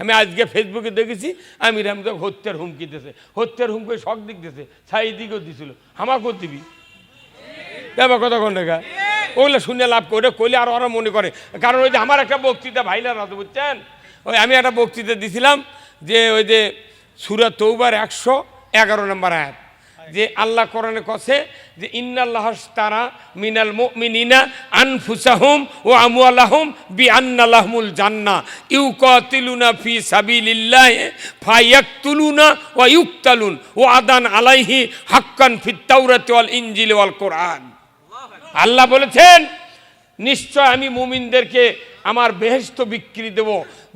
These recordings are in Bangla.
আমি আজকে ফেসবুকে দেখেছি, আমির আহমেদ হত্যার হুমকি দিতেছে হত্যার হুমকি শখ দিক দিতেছে ছাই দিকেও দিছিল আমাকেও দিবি? ব্যাপার কথা কোন দেখা ওগুলো শুনে লাভ করে কইলে আর আরও মনে করে। কারণ ওই যে আমার একটা বক্তৃতা ভাইলার আছে, বুঝছেন? ওই আমি একটা বক্তৃতা দিছিলাম যে ওই যে সুরা তৌবার একশো এগারো নম্বর আয়াত। যে আল্লাহ কোরআনে কছে যে ইন্নাল্লাহ তারা মিনাল মুমিনিনা আনফুসাহুম ও আমওয়ালাহুম বি আন্নাল্লাহমুল জান্নাহ। ইউকাতিলুনা ফি সাবিলিল্লাহ ফায়াকতুলুনা ওয়া ইউকতালুন ও আদান আলাইহি হাক্কান ফিত তাওরাতি ওয়াল ইনজিল ওয়াল কোরআন। আল্লাহ বলেছেন, নিশ্চয় আমি মুমিনদেরকে আমার বেহেস্ত বিক্রি দেব,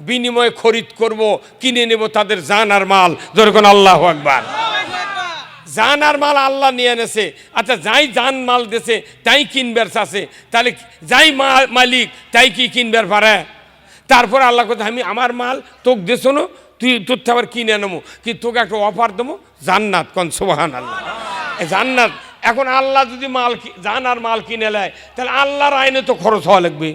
বিনিময়ে খরিদ করব, কিনে নেব তাদের জান আর মাল। যেরকম আল্লাহ একবার জান আর মাল আল্লাহ নিয়ে এনেছে। আচ্ছা যাই জান মাল দেছে, তাই কিনবার আছে তাহলে যাই মালিক, তাই কি কিনবার পারে? তারপর আল্লাহ কথা আমি আমার মাল তোকে দেছো না, তুই তোর আবার কিনে নেব কি তোকে একটা অফার দেবো? জান্নাত কন সোহান আল্লাহ জান্নাত, এখন আল্লাহ যদি মাল জান আর মাল কিনে নেয়, তাহলে আল্লাহর আইনে তো খরচ হওয়া লাগবে।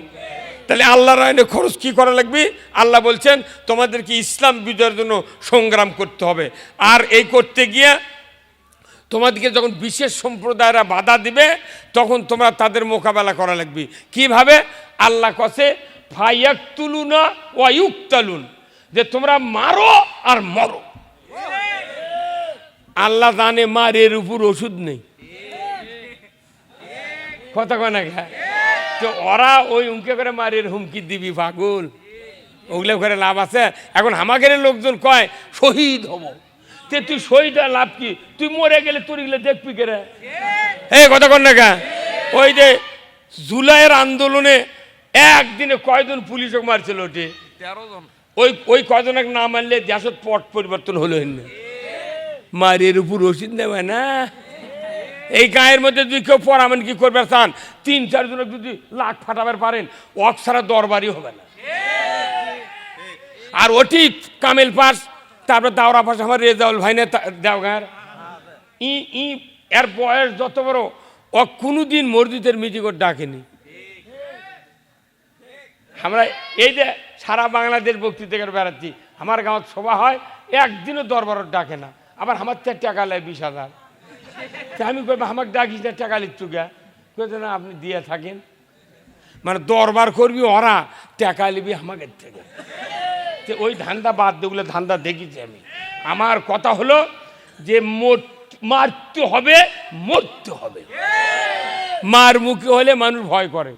তাহলে আল্লাহর আইনে খরচ কি করা লাগবে? আল্লাহ বলছেন, তোমাদেরকে ইসলাম বিজয়ের জন্য সংগ্রাম করতে হবে। আর এই করতে গিয়ে তোমাদেরকে যখন বিশেষ সম্প্রদায়রা বাধা দিবে, তখন তোমরা তাদের মোকাবেলা করা লাগবে। কীভাবে? আল্লাহ কসে ফাইয়াক তুলুনা যে তোমরা মারো আর মরো। আল্লাহ জানে মার এর উপর ওষুধ নেই। কথা কয় না তো ওরা ওই উমকে করে মারের হুমকি দিবি, পাগল। ওগুলো করে লাভ আছে। এখন আমাদের লোকজন কয়, শহীদ হব। তে তুই শহীদ হওয়ার লাভ কি? তুই মরে গেলে তোর গেলে দেখবি কে রে? এই কথা কর না কা? ওই যে জুলাইয়ের আন্দোলনে একদিনে কয়জন পুলিশক মারছিল ওটি? তেরো জন ওই ওই কয়জনকে না মারলে দেশের পট পরিবর্তন হলো না মারের উপর রসিদ নেবে না? এই গায়ের মধ্যে যদি কেউ পড়াবেন কি করবে চান? তিন চারজনের যদি লাখ ফাটাবার পারেন অক ছাড়া দরবারই হবে না। আর ওটি কামেল পাস তারপর দাওরা পাশে আমার রেজাউল ভাই না দেওগার। ই ই এর বয়স যত বড় ও কোনোদিন মসজিদের মিটিং ডাকেনি। আমরা এই যে সারা বাংলাদেশ বক্তৃতা করে বেড়াচ্ছি আমার গাঁৱত সভা হয় একদিনও দরবারত ডাকে না। আবার আমার চার টাকা লাগে বিশ হাজার। আমি কই আমাকে ডাকিস না টাকা লিখছু গা? কইতে না আপনি দিয়ে থাকেন। মানে দরবার করবি ওরা টাকা নিবি আমাকে থেকে। তো ওই ধান্দা বাদ দিয়ে ওগুলো ধান্দা দেখেছি আমি। আমার কথা হলো যে মারতে হবে, মরতে হবে। মার মুখে হলে মানুষ ভয় করে।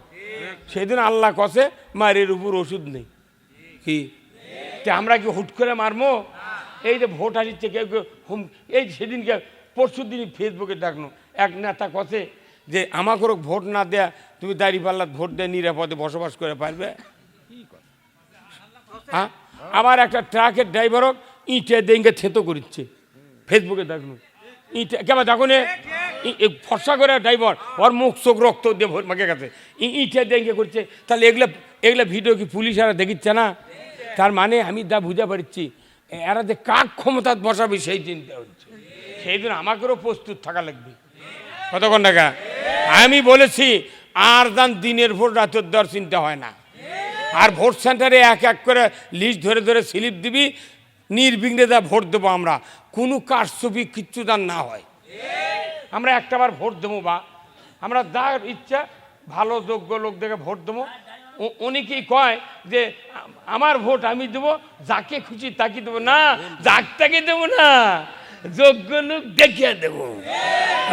সেদিন আল্লাহ কষে মারের উপর ওষুধ নেই। কি? আমরা কি হুট করে মারমো? এই যে ভোট আসছে, কেউ কেউ হুম, এই সেদিনকে পরশু দিনই ফেসবুকে ডাকনো এক নেতা কষে যে আমাকেও ভোট না দেয়া, তুমি দাড়ি পাল্লাত ভোট দিয়ে নিরাপদে বসবাস করে পারবে? হ্যাঁ? আবার একটা ট্রাকের ড্রাইভারও ইটে দেঙ্গে থেতো করিচ্ছে। ফেসবুকে দেখুন। ইটে কেমন দেখুন ফর্সা করে ড্রাইভার, ওর মুখ চোখ রক্ত দিয়ে মাকে ই- ইটে দেঙ্গে করছে তাহলে এগুলো এগুলো ভিডিও কি পুলিশ এরা দেখিচ্ছে না? তার মানে আমি দা বুঝা পারছি এরা যে কাক ক্ষমতা বসাবে সেই চিন্তা হচ্ছে। সেই দিন আমাকেও প্রস্তুত থাকা লাগবে। কতক্ষণ টাকা আমি বলেছি, আর যান দিনের ভোর রাতের দর চিন্তা হয় না। আর ভোট সেন্টারে এক এক করে লিস্ট ধরে ধরে স্লিপ দিবি, নির্বিঘ্নে যা ভোট দেবো আমরা। কোনো কারচুপি কিচ্ছু দান না হয়। আমরা একটাবার ভোট দেবো বা, আমরা যার ইচ্ছা ভালো যোগ্য লোক দেখে ভোট দেবো। অনেকেই কয় যে, আমার ভোট আমি দেবো, যাকে খুশি তাকে দেবো। না, যাক তাকে দেবো না, যোগ্য লোক দেখিয়ে দেবো।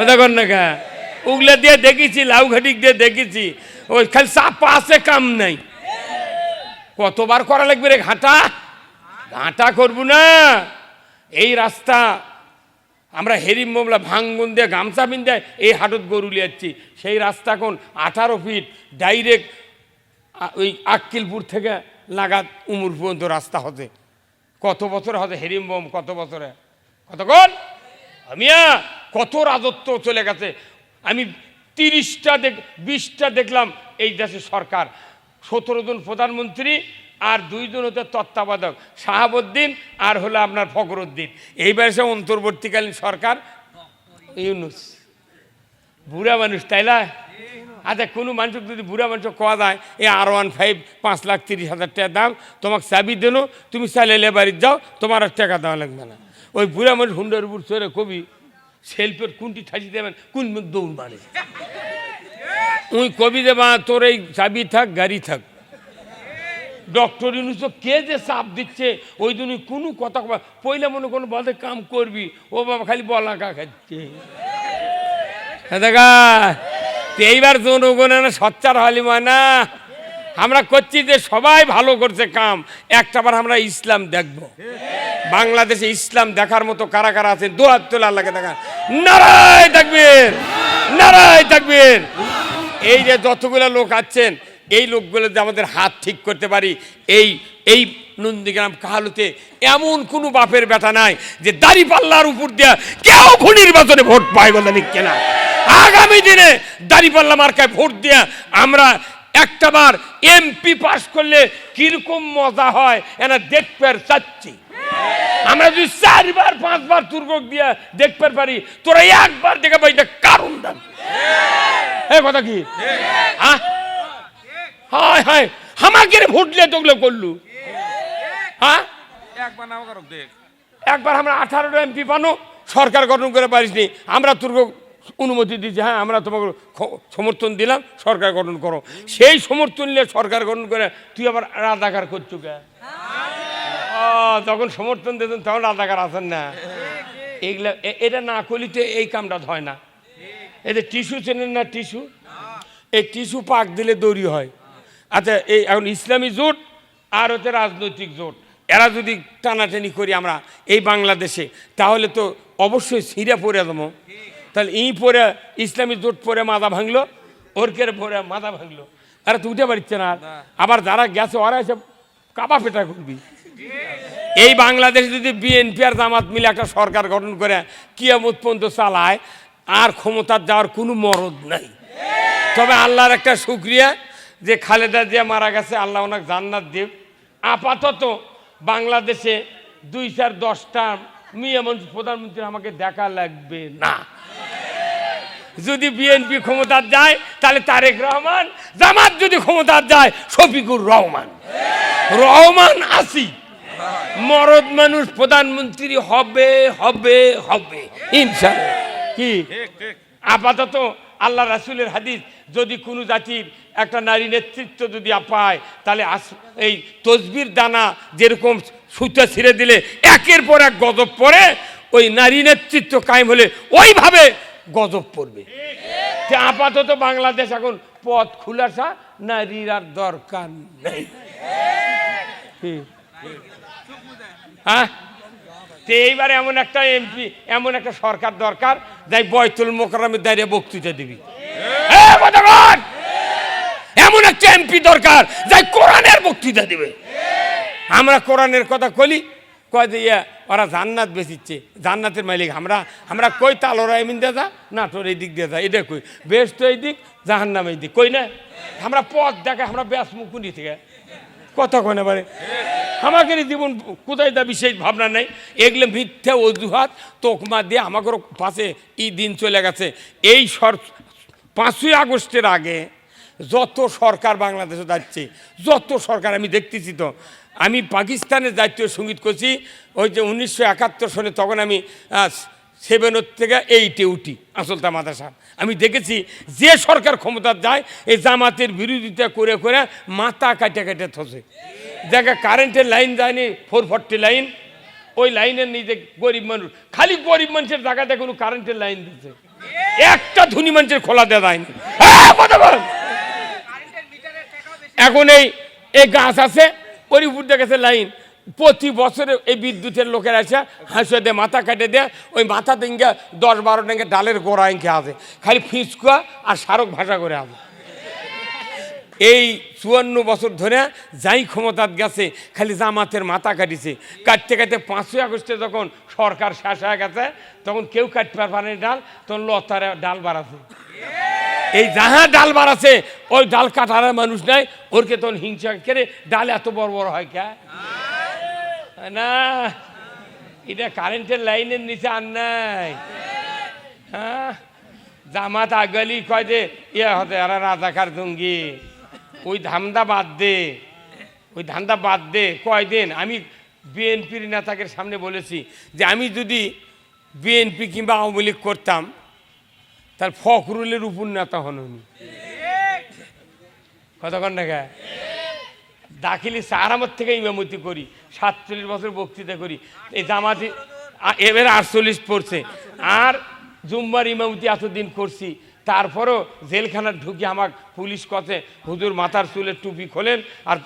দেখুন না কা ওগুলা দিয়ে দেখেছি লাউ ঘাটিক দিয়ে দেখেছি। ওই খালি চাপা আছে, কাম নাই। কতবার করা লাগবে রে ঘাটা? ঘাটা করব না। এই রাস্তা, আমরা হেরিম মোমলা ভাঙ্গুন দিয়ে, গামছা বিন দেয় এই হাটত গরু লিয়াচ্ছি সেই রাস্তা কোন আঠারো ফিট, ডাইরেক্ট ওই আক্কিলপুর থেকে লাগাত উমুর পর্যন্ত রাস্তা হতে। কত বছর হতে হেরিম বোম কত বছরে? কতক্ষণ আমিয়া, কত রাজত্ব চলে গেছে। আমি তিরিশটা দেখ, বিশটা দেখলাম এই দেশের সরকার। সতেরো জন প্রধানমন্ত্রী আর দুইজন হচ্ছে তত্ত্বাবধায়ক, শাহাবুদ্দিন আর হলো আপনার ফখরুদ্দিন। এইবার সে অন্তর্বর্তীকালীন সরকার, ইউনুস। বুড়া মানুষ, তাই না? আচ্ছা কোনো মানুষকে যদি বুড়া মানুষ কোয়া যায়, এই আর ওয়ান ফাইভ পাঁচ লাখ তিরিশ হাজার টাকা দাম, তোমাকে চাবি দেনো তুমি চাইলে বাড়ির যাও, তোমার আর টাকা দেওয়া লাগবে না। ওই বুড়া মানুষ হুন্ডার উপর চড়ে কবি, সেলফের কোনটি ঠাসি দেবেন, কোন মুখ দৌড় মানে ওই কবি দেবা তোর এই চাবি থাক, গাড়ি থাক। ডক্টর ইউনুস কে যে চাপ দিচ্ছে, ওই জন্য কোনো কথা পয়লা মনে কোনো বাদে কাম করবি, ও বাবা খালি বলা কা খাচ্ছে। হ্যাঁ দেখা। এইবার জনগণের সচ্চার হলি না আমরা করছি যে সবাই ভালো করছে কাম। একটাবার আমরা ইসলাম দেখব। বাংলাদেশে ইসলাম দেখার মতো কারা কারা আছে দোয়ার তোলা লাগে দেখা। নারায় থাকবেন এই যে যতগুলো লোক আছেন, এই লোকগুলো যে আমাদের হাত ঠিক করতে পারি, এই এই নন্দীগ্রাম কাহালুতে এমন কোনো বাপের বেটা নাই যে দাড়ি পাল্লার উপর দিয়া কেউ নির্বাচনে ভোট পায় বলে নিচ্ছে না আগামী দিনে দাড়ি পাল্লা মার্কায় ভোট দিয়া আমরা একটাবার এমপি পাস করলে কীরকম মজা হয়, এনা দেখতে চাচ্ছি। আমরা যদি চারবার, পাঁচবার তুর্গক দিয়া দেখতে পারি, তোরা একবার দেখে পাই কারণ দাম। এ কথা কি? হ্যাঁ হায় হায় আমাকে রে ভোটলে তোগুলো করলু। হ্যাঁ একবার আমরা আঠারোটা এমপি পানো সরকার গঠন করে পারিসনি। আমরা তোর অনুমতি দিচ্ছি হ্যাঁ আমরা তোমাকে সমর্থন দিলাম সরকার গঠন করো। সেই সমর্থন নিয়ে সরকার গঠন করে তুই আবার রাজাকার করছ কে? ও, যখন সমর্থন দিতেন তখন রাজাকার আছেন না। এইগুলা এটা না করলে তো এই কামটা হয় না। এদের টিস্যু চেনেন না টিস্যু? এই টিস্যু পাক দিলে দৌড়ি হয়। আচ্ছা এই এখন ইসলামী জোট আর হচ্ছে রাজনৈতিক জোট, এরা যদি টানাটানি করি আমরা এই বাংলাদেশে, তাহলে তো অবশ্যই সিরা পড়ে দেবো তাহলে ই পরে ইসলামী জোট পরে মাথা ভাঙলো, ওরকের পরে মাথা ভাঙলো। আরে তুই উঠে পারছে না, আবার যারা গেছে ওরা এসে কাবা পেটা করবি। এই বাংলাদেশে যদি বিএনপি আর জামাত মিলে একটা সরকার গঠন করে, কিয়ামত পর্যন্ত চালায় আর ক্ষমতার যাওয়ার কোনো মরদ নাই। তবে আল্লাহর একটা শুক্রিয়া যে খালেদা জিয়া মারা গেছে, আল্লাহ ওনাকে জান্নাত দেব আপাতত বাংলাদেশে দুই চার দশটা মেয়ে প্রধানমন্ত্রী আমাকে দেখা লাগবে না। যদি বিএনপি ক্ষমতার যায়, তাহলে তারেক রহমান, জামাত যদি ক্ষমতার যায়, শফিকুর রহমান। রহমান আসি মরদ মানুষ প্রধানমন্ত্রী হবে হবে হবে ইনশাল্লাহ কি? আপাতত আল্লাহ রাসুলের হাদিস, যদি কোনো জাতির একটা নারী নেতৃত্ব যদি পায়, তাহলে এই তসবির দানা যেরকম সুতা ছিঁড়ে দিলে, একের পর এক গজব পড়ে, ওই নারী নেতৃত্ব কায়েম হলে ওইভাবে গজব পড়বে। আপাতত বাংলাদেশ এখন পথ খুলাসা, নারীর আর দরকার নেই। হ্যাঁ? তো এইবার এমন একটা এমপি এমন একটা সরকার দরকার যাই বয়তুল মোকরামের দাঁড়িয়ে বক্তৃতা দিবি। এমন একটা এমপি দরকার যাই কোরআনের বক্তৃতা দিবে। আমরা কোরআনের কথা কলি কয় যে ইয়া ওরা জান্নাত বেচিচ্ছে। জান্নাতের মালিক আমরা আমরা কই তালোরা এমিন দিয়ে যা না তোর এই দিক দিয়ে যা এটা কই? বেশ তো এই দিক জাহান্নাম এই দিক কই না? আমরা পথ দেখে আমরা ব্যাস মুকুনি থেকে। কথা কয় না পারে এই জীবন কোথায় দা বিশেষ ভাবনা নেই। এগুলো মিথ্যা অজুহাত, তোকমা দিয়ে আমাকেও পাশে এই দিন চলে গেছে। এই সর পাঁচই আগস্টের আগে যত সরকার বাংলাদেশে যাচ্ছে, যত সরকার আমি দেখতেছি তো, আমি পাকিস্তানের জাতীয় সংগীত করছি, ওই যে উনিশশো একাত্তর সনে তখন আমি সেভেনের থেকে এইটে উঠি আসলতা মাদ্রাসা। আমি দেখেছি যে সরকার ক্ষমতা যায়, এই জামাতের বিরোধিতা করে করে মাথা কাটে কাটে থসে। দেখা কারেন্টের লাইন যায়নি ফোর ফর্টি লাইন ওই লাইনের নিজে গরিব মানুষ খালি গরিব মানুষের জায়গাতে কোনো কারেন্টের লাইন দিচ্ছে একটা ধনী মানুষের খোলা দেওয়া হ্যাঁ, বল। এখন এই এই গাছ আছে ওর উপর দিয়ে গেছে লাইন প্রতি বছরে এই বিদ্যুতের লোকের আসে হাসে দেয় মাথা কাটে দেয় ওই মাথা দিনকে দশ বারো টাকা ডালের গোড়া ইঙ্কে আছে। খালি ফিসকুয়া আর সারক ভাষা করে আছে। এই চুয়ান্ন বছর ধরে যাই ক্ষমতাত গেছে, খালি জামাতের মাথা কাটিছে। কাটতে কাটতে পাঁচই আগস্টে যখন সরকার শেষ হয়ে গেছে, তখন কেউ কাটতে পারেনি ডাল, তখন লতারে ডাল বাড়াছে। এই যাহা ডাল বাড়াছে, ওই ডাল কাটার মানুষ নাই ওরকে তখন হিংসা কেড়ে ডাল এত বড় বড় হয় কে? না? এটা কারেন্টের লাইনের নিচে আর নাই। হ্যাঁ? জামাত আগলি কয় যে ইয়ে হতে এরা রাজাকার জঙ্গি। ওই ধান্দা বাদ দে। ওই ধান্দা বাদ দে। কয়দিন? আমি বিএনপির নেতাকে সামনে বলেছি যে আমি যদি বিএনপি কিংবা আওয়ামী লীগ করতাম, তার ফখরুলের উপর নেতা হন উনি। কতক্ষণ টাকা দাখিলি সারামত থেকে ইমামতি করি, সাতচল্লিশ বছর বক্তৃতা করি। এই জামাতি এবার আটচল্লিশ পড়ছে। আর জুম্বার ইমামতি এতদিন করছি তারপরও জেলখানার ঢুকে আমার পুলিশ কথে হুজুর মাথার চুলের টুপি খোলেন আর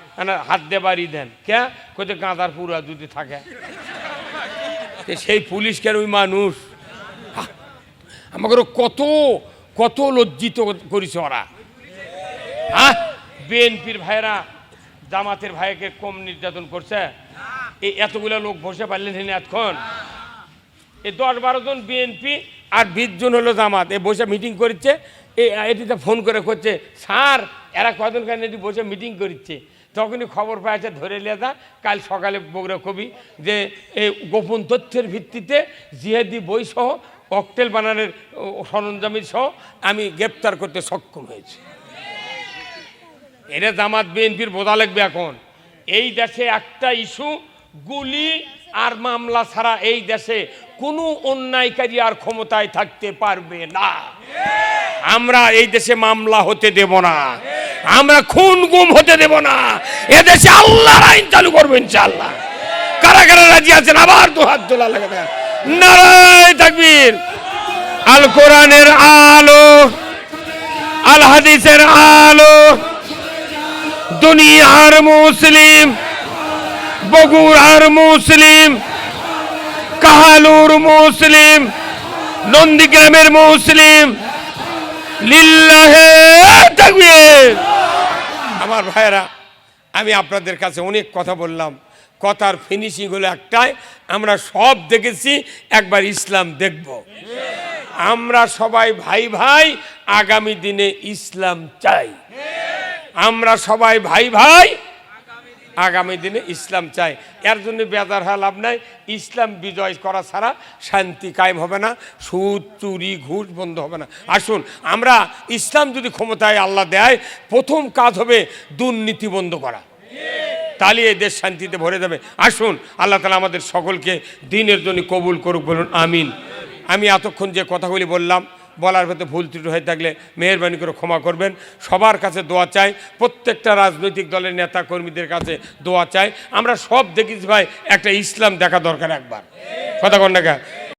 হাত দিয়ে বাড়ি দেন। কে? কোথায় গাঁদার পুরা যদি থাকে। সেই পুলিশ কেন ওই মানুষ? আমাকে কত কত লজ্জিত করেছে ওরা। হ্যাঁ? বিএনপির ভাইরা জামাতের ভাইকে কম নির্যাতন করছে। এই এতগুলো লোক বসে পারলেন এতক্ষণ। এই দশ বারো জন বিএনপি আর বিশ জন হলো জামাত। এ বসে মিটিং করছে এটিতে ফোন করে করছে, স্যার, এরা কজন কেন এটি বসে মিটিং করছে তখনই খবর পাইছে ধরে নিয়ে যা, কাল সকালে বগুড়া কবি যে এই গোপন তথ্যের ভিত্তিতে জিহাদি বই সহ ককটেল বানানোর সরঞ্জামের সহ, আমি গ্রেপ্তার করতে সক্ষম হয়েছি। এটা জামাত বিএনপির বোঝা লাগবে এখন। এই দেশে একটা ইস্যু, গুলি আর মামলা ছাড়া এই দেশে কোনো অন্যায়কারী আর ক্ষমতায় থাকতে পারবে না। আমরা এই দেশে মামলা হতে দেব না। আমরা খুন গুম হতে দেব না। এদেশে আল্লাহর আইন চালু করব ইনশাআল্লাহ। কারা কারা রাজি আছেন? আবার দু হাত তোলা লাগে নারায় তাকবীর। আল কোরআনের আলো আল হাদিসের আলো, দুনিয়ার মুসলিম, বগুড়ার মুসলিম কাহালুর মুসলিম, নন্দীগ্রামের মুসলিম আমার ভাইয়েরা, আমি আপনাদের কাছে অনেক কথা বললাম। কথার ফিনিশিং হলো একটাই, আমরা সব দেখেছি, একবার ইসলাম দেখব। আমরা সবাই ভাই ভাই, আগামী দিনে ইসলাম চাই। আমরা সবাই ভাই ভাই আগামী দিনে ইসলাম চাই এর জন্য বেজার হওয়া লাভ নাই। ইসলাম বিজয় করা ছাড়া শান্তি কায়েম হবে না, সুদ, চুরি, ঘুষ বন্ধ হবে না। আসুন, আমরা ইসলাম যদি ক্ষমতায় আল্লাহ দেয়, প্রথম কাজ হবে দুর্নীতি বন্ধ করা। তাহলে এই দেশ শান্তিতে ভরে যাবে। আসুন, আল্লাহ তালা আমাদের সকলকে দিনের জন্য কবুল করুক বলুন, আমিন। আমি এতক্ষণ যে কথাগুলি বললাম বলার ভেতরে ভুল ত্রুটি হয়ে থাকলে মেহরবানি করে ক্ষমা করবেন। সবার কাছে দোয়া চাই, প্রত্যেকটা রাজনৈতিক দলের নেতা কর্মীদের কাছে দোয়া চাই। আমরা সব দেখেছি ভাই, একটা ইসলাম দেখা দরকার একবার। কথা কন্যা